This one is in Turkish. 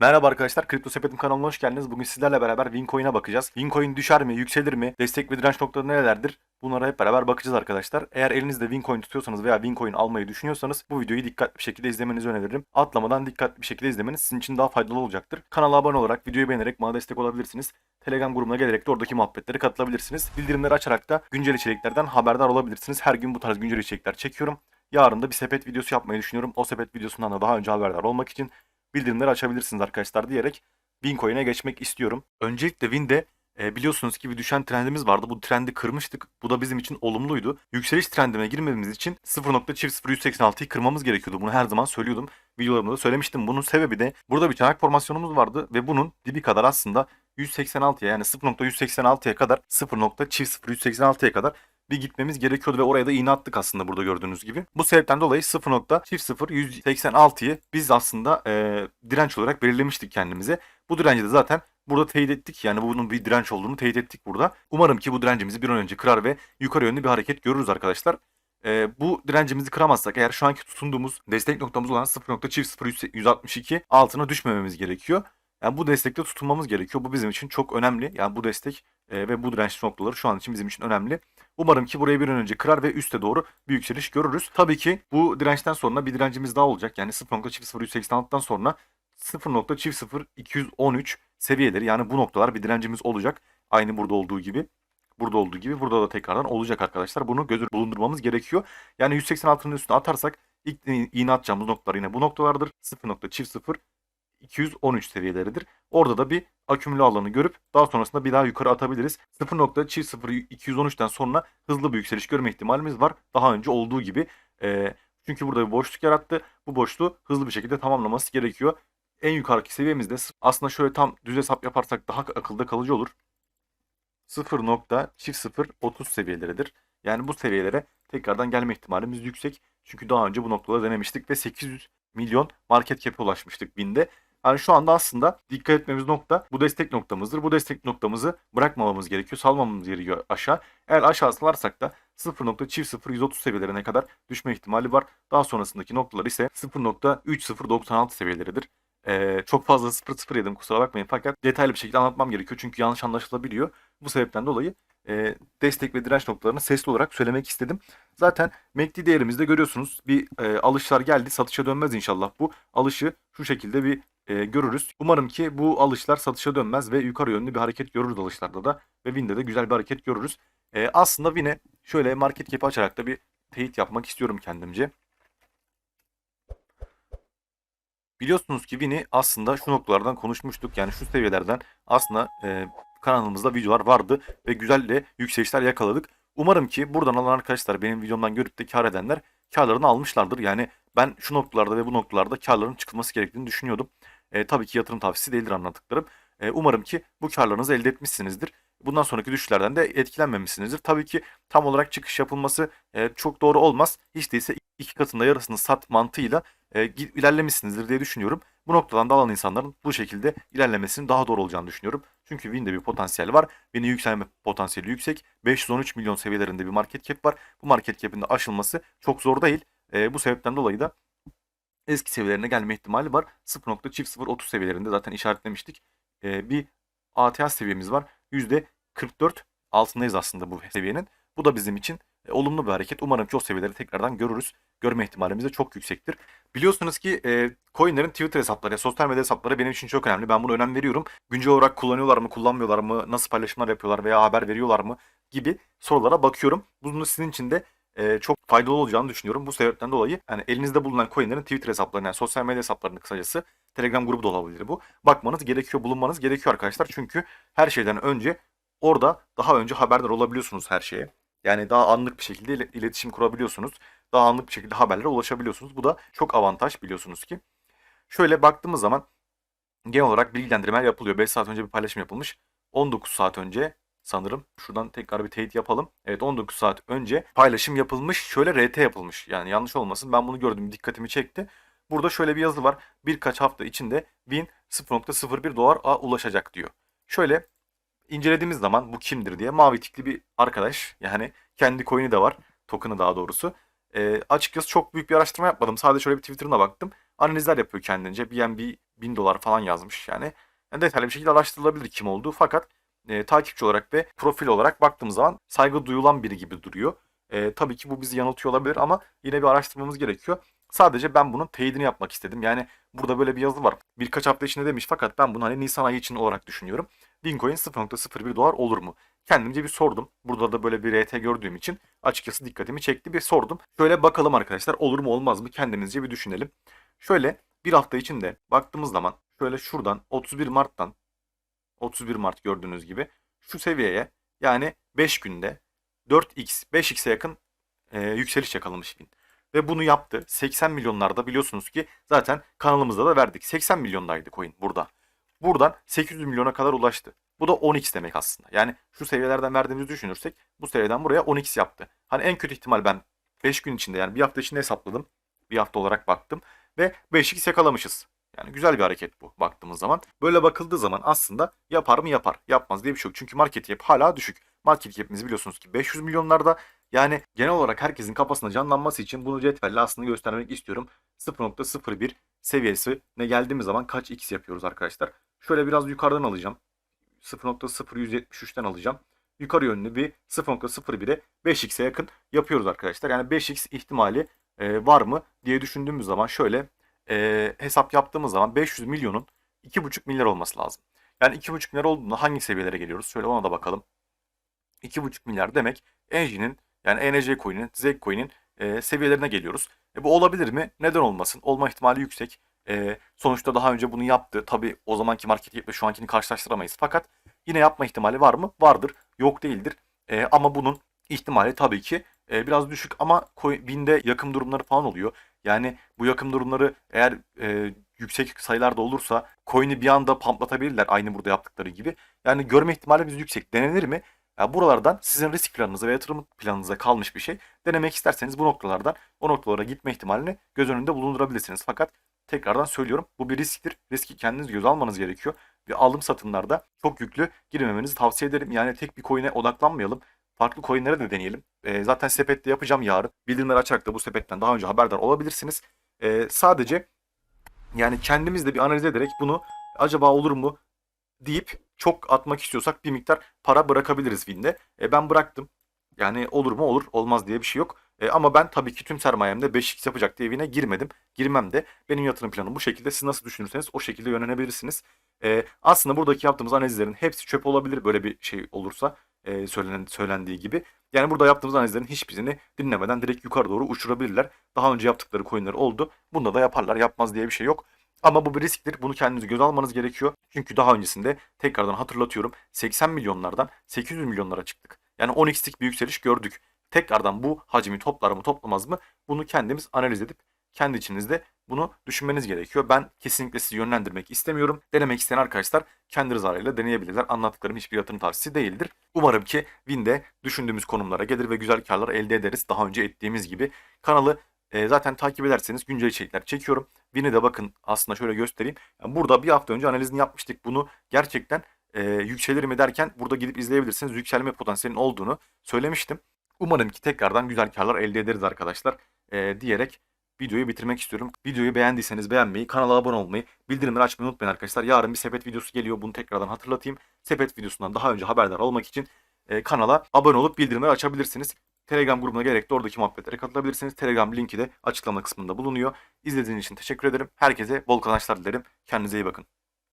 Merhaba arkadaşlar, Kripto Sepetim kanalına hoş geldiniz. Bugün sizlerle beraber Wincoin'e bakacağız. Wincoin düşer mi, yükselir mi, destek ve direnç noktaları nerelerdir? Bunlara hep beraber bakacağız arkadaşlar. Eğer elinizde Wincoin tutuyorsanız veya Wincoin almayı düşünüyorsanız bu videoyu dikkatli bir şekilde izlemenizi öneririm. Atlamadan dikkatli bir şekilde izlemeniz sizin için daha faydalı olacaktır. Kanala abone olarak, videoyu beğenerek bana destek olabilirsiniz. Telegram grubuna gelerek de oradaki muhabbetlere katılabilirsiniz. Bildirimleri açarak da güncel içeriklerden haberdar olabilirsiniz. Her gün bu tarz güncel içerikler çekiyorum. Yarın da bir sepet videosu yapmayı düşünüyorum. O sepet videosundan da daha önce haberdar olmak için bildirimleri açabilirsiniz arkadaşlar diyerek Wincoin'e geçmek istiyorum. Öncelikle Win'de e, biliyorsunuz ki bir düşen trendimiz vardı. Bu trendi kırmıştık. Bu da bizim için olumluydu. Yükseliş trendine girmemiz için 0.0186'yı kırmamız gerekiyordu. Bunu her zaman söylüyordum. Videolarımda da söylemiştim. Bunun sebebi de burada bir çanak formasyonumuz vardı ve bunun dibi kadar aslında 186'ya yani 0.186'ya kadar 0.0186'ya kadar bir gitmemiz gerekiyordu ve oraya da iğne attık aslında burada gördüğünüz gibi. Bu sebepten dolayı 0.00186'yı biz aslında e, direnç olarak belirlemiştik kendimize. Bu direnci de zaten burada teyit ettik. Yani bunun bir direnç olduğunu teyit ettik burada. Umarım ki bu direncimizi bir an önce kırar ve yukarı yönlü bir hareket görürüz arkadaşlar. E, bu direncimizi kıramazsak eğer şu anki tutunduğumuz destek noktamız olan 0.0162 altına düşmememiz gerekiyor. Yani bu destekte tutunmamız gerekiyor. Bu bizim için çok önemli. Yani bu destek e, ve bu direnç noktaları şu an için bizim için önemli. Umarım ki burayı bir an önce kırar ve üste doğru bir yükseliş görürüz. Tabii ki bu dirençten sonra bir direncimiz daha olacak. Yani 0.0186'dan sonra 0.0213 seviyeleri yani bu noktalar bir direncimiz olacak. Aynı burada olduğu gibi. Burada olduğu gibi burada da tekrardan olacak arkadaşlar. Bunu göz bulundurmamız gerekiyor. Yani 186'nın üstüne atarsak ilk iğne atacağımız noktalar yine bu noktalardır. 0.00 213 seviyeleridir. Orada da bir akümüle alanı görüp daha sonrasında bir daha yukarı atabiliriz. 0.0213'ten sonra hızlı bir yükseliş görme ihtimalimiz var. Daha önce olduğu gibi. E, çünkü burada bir boşluk yarattı. Bu boşluğu hızlı bir şekilde tamamlaması gerekiyor. En yukarıki seviyemizde aslında şöyle tam düz hesap yaparsak daha akılda kalıcı olur. 0.0030 seviyeleridir. Yani bu seviyelere tekrardan gelme ihtimalimiz yüksek. Çünkü daha önce bu noktaları denemiştik ve 800 milyon market cap'e ulaşmıştık binde. Yani şu anda aslında dikkat etmemiz nokta bu destek noktamızdır. Bu destek noktamızı bırakmamamız gerekiyor. Salmamamız gerekiyor aşağı. Eğer aşağı salarsak da 0.0030 seviyelerine kadar düşme ihtimali var. Daha sonrasındaki noktalar ise 0.3096 seviyeleridir. Ee, çok fazla 0.0 yedim kusura bakmayın fakat detaylı bir şekilde anlatmam gerekiyor. Çünkü yanlış anlaşılabiliyor. Bu sebepten dolayı e, destek ve direnç noktalarını sesli olarak söylemek istedim. Zaten MACD değerimizde görüyorsunuz bir e, alışlar geldi. Satışa dönmez inşallah bu. Alışı şu şekilde bir e, görürüz. Umarım ki bu alışlar satışa dönmez ve yukarı yönlü bir hareket görürüz alışlarda da. Ve Win'de de güzel bir hareket görürüz. E, aslında Win'e şöyle market cap'i açarak da bir teyit yapmak istiyorum kendimce. Biliyorsunuz ki Win'i aslında şu noktalardan konuşmuştuk. Yani şu seviyelerden aslında e, kanalımızda videolar vardı ve güzel de yükselişler yakaladık. Umarım ki buradan alan arkadaşlar benim videomdan görüp de kar edenler karlarını almışlardır. Yani ben şu noktalarda ve bu noktalarda karların çıkılması gerektiğini düşünüyordum. E, tabii ki yatırım tavsiyesi değildir anlattıklarım. E, umarım ki bu karlarınızı elde etmişsinizdir. Bundan sonraki düşüşlerden de etkilenmemişsinizdir. Tabii ki tam olarak çıkış yapılması e, çok doğru olmaz. Hiç değilse iki katında yarısını sat mantığıyla e, ilerlemişsinizdir diye düşünüyorum. Bu noktadan da alan insanların bu şekilde ilerlemesinin daha doğru olacağını düşünüyorum. Çünkü Win'de bir potansiyel var. Win'in yükselme potansiyeli yüksek. 513 milyon seviyelerinde bir market cap var. Bu market cap'in de aşılması çok zor değil. E, bu sebepten dolayı da eski seviyelerine gelme ihtimali var. 0.0030 seviyelerinde zaten işaretlemiştik. E, bir ATH seviyemiz var. %44 altındayız aslında bu seviyenin. Bu da bizim için e, olumlu bir hareket. Umarım ki o seviyeleri tekrardan görürüz. Görme ihtimalimiz de çok yüksektir. Biliyorsunuz ki e, coinlerin Twitter hesapları, sosyal medya hesapları benim için çok önemli. Ben bunu önem veriyorum. Güncel olarak kullanıyorlar mı, kullanmıyorlar mı, nasıl paylaşımlar yapıyorlar veya haber veriyorlar mı gibi sorulara bakıyorum. Bunu sizin için de e, çok faydalı olacağını düşünüyorum. Bu sebepten dolayı yani elinizde bulunan coinlerin Twitter hesaplarını yani sosyal medya hesaplarını kısacası Telegram grubu da olabilir bu. Bakmanız gerekiyor, bulunmanız gerekiyor arkadaşlar. Çünkü her şeyden önce orada daha önce haberdar olabiliyorsunuz her şeye. Yani daha anlık bir şekilde iletişim kurabiliyorsunuz. Daha anlık bir şekilde haberlere ulaşabiliyorsunuz. Bu da çok avantaj biliyorsunuz ki. Şöyle baktığımız zaman genel olarak bilgilendirmeler yapılıyor. 5 saat önce bir paylaşım yapılmış. 19 saat önce sanırım. Şuradan tekrar bir teyit yapalım. Evet 19 saat önce paylaşım yapılmış. Şöyle RT yapılmış. Yani yanlış olmasın. Ben bunu gördüm. Dikkatimi çekti. Burada şöyle bir yazı var. Birkaç hafta içinde Win 0.01 dolar ulaşacak diyor. Şöyle incelediğimiz zaman bu kimdir diye mavi tikli bir arkadaş. Yani kendi coin'i de var. Token'ı daha doğrusu. E, açıkçası çok büyük bir araştırma yapmadım. Sadece şöyle bir Twitter'ına baktım. analizler yapıyor kendince. BNB 1000 dolar falan yazmış yani. yani detaylı bir şekilde araştırılabilir kim olduğu fakat e, takipçi olarak ve profil olarak baktığımız zaman saygı duyulan biri gibi duruyor. E, tabii ki bu bizi yanıltıyor olabilir ama yine bir araştırmamız gerekiyor. Sadece ben bunun teyidini yapmak istedim. Yani burada böyle bir yazı var. Birkaç hafta içinde demiş fakat ben bunu hani Nisan ayı için olarak düşünüyorum. Bitcoin 0.01 dolar olur mu? Kendimce bir sordum. Burada da böyle bir RT gördüğüm için açıkçası dikkatimi çekti bir sordum. Şöyle bakalım arkadaşlar olur mu olmaz mı kendimizce bir düşünelim. Şöyle bir hafta içinde baktığımız zaman şöyle şuradan 31 Mart'tan 31 Mart gördüğünüz gibi şu seviyeye yani 5 günde 4x 5x'e yakın e, yükseliş yakalamış bin. Ve bunu yaptı. 80 milyonlarda biliyorsunuz ki zaten kanalımızda da verdik. 80 milyondaydı coin burada. Buradan 800 milyona kadar ulaştı. Bu da 10x demek aslında. Yani şu seviyelerden verdiğimizi düşünürsek bu seviyeden buraya 10x yaptı. Hani en kötü ihtimal ben 5 gün içinde yani bir hafta içinde hesapladım. Bir hafta olarak baktım ve 5x yakalamışız. Yani güzel bir hareket bu baktığımız zaman. Böyle bakıldığı zaman aslında yapar mı yapar. Yapmaz diye bir şey yok. Çünkü market cap hala düşük. Market cap'imizi biliyorsunuz ki 500 milyonlarda. Yani genel olarak herkesin kafasında canlanması için bunu cetvelle aslında göstermek istiyorum. 0.01 seviyesi ne geldiğimiz zaman kaç x yapıyoruz arkadaşlar. Şöyle biraz yukarıdan alacağım. 0.0173'ten alacağım. Yukarı yönlü bir 0.01'e 5x'e yakın yapıyoruz arkadaşlar. Yani 5x ihtimali e, var mı diye düşündüğümüz zaman şöyle e, hesap yaptığımız zaman 500 milyonun 2,5 milyar olması lazım. Yani 2,5 milyar olduğunda hangi seviyelere geliyoruz? Şöyle ona da bakalım. 2,5 milyar demek Enji'nin yani ENC coin'in, ZEC coin'in e, seviyelerine geliyoruz. E, bu olabilir mi? Neden olmasın? Olma ihtimali yüksek. E, sonuçta daha önce bunu yaptı. Tabi o zamanki market cap ile şu ankini karşılaştıramayız. Fakat yine yapma ihtimali var mı? Vardır. Yok değildir. E, ama bunun ihtimali tabii ki e, biraz düşük ama coin- binde yakın durumları falan oluyor. Yani bu yakın durumları eğer e, yüksek sayılarda olursa coin'i bir anda pamplatabilirler aynı burada yaptıkları gibi. Yani görme ihtimalimiz yüksek. Denenir mi? Ya buralardan sizin risk planınıza ve yatırım planınıza kalmış bir şey. Denemek isterseniz bu noktalardan o noktalara gitme ihtimalini göz önünde bulundurabilirsiniz. Fakat tekrardan söylüyorum bu bir risktir. Riski kendiniz göz almanız gerekiyor. Ve alım satımlarda çok yüklü girmemenizi tavsiye ederim. Yani tek bir coin'e odaklanmayalım. Farklı coin'lere de deneyelim. E, zaten sepette yapacağım yarın. Bildirimleri açarak da bu sepetten daha önce haberdar olabilirsiniz. E, sadece yani kendimiz de bir analiz ederek bunu acaba olur mu deyip çok atmak istiyorsak bir miktar para bırakabiliriz Win'de. E, ben bıraktım. Yani olur mu olur olmaz diye bir şey yok. E, ama ben tabii ki tüm sermayemde 5x yapacak diye Win'e girmedim. Girmem de benim yatırım planım bu şekilde. Siz nasıl düşünürseniz o şekilde yönlenebilirsiniz. E, aslında buradaki yaptığımız analizlerin hepsi çöp olabilir böyle bir şey olursa e, söylenen, söylendiği gibi. Yani burada yaptığımız analizlerin hiçbirini dinlemeden direkt yukarı doğru uçurabilirler. Daha önce yaptıkları coinler oldu. Bunda da yaparlar. Yapmaz diye bir şey yok. Ama bu bir risktir. Bunu kendiniz göz almanız gerekiyor. Çünkü daha öncesinde tekrardan hatırlatıyorum 80 milyonlardan 800 milyonlara çıktık. Yani 10x'lik bir yükseliş gördük. Tekrardan bu hacmi toplar mı toplamaz mı bunu kendimiz analiz edip kendi içinizde bunu düşünmeniz gerekiyor. Ben kesinlikle sizi yönlendirmek istemiyorum. Denemek isteyen arkadaşlar kendi rızalarıyla deneyebilirler. Anlattıklarım hiçbir yatırım tavsiyesi değildir. Umarım ki Win'de düşündüğümüz konumlara gelir ve güzel karlar elde ederiz. Daha önce ettiğimiz gibi. Kanalı e, zaten takip ederseniz güncel içerikler çekiyorum. Win'i de bakın aslında şöyle göstereyim. Burada bir hafta önce analizini yapmıştık. Bunu gerçekten e, yükselir mi derken burada gidip izleyebilirsiniz. Yükselme potansiyelinin olduğunu söylemiştim. Umarım ki tekrardan güzel karlar elde ederiz arkadaşlar e, diyerek videoyu bitirmek istiyorum. Videoyu beğendiyseniz beğenmeyi, kanala abone olmayı, bildirimleri açmayı unutmayın arkadaşlar. Yarın bir sepet videosu geliyor. Bunu tekrardan hatırlatayım. Sepet videosundan daha önce haberdar olmak için e, kanala abone olup bildirimleri açabilirsiniz. Telegram grubuna gelerek de oradaki muhabbetlere katılabilirsiniz. Telegram linki de açıklama kısmında bulunuyor. İzlediğiniz için teşekkür ederim. Herkese bol kazançlar dilerim. Kendinize iyi bakın.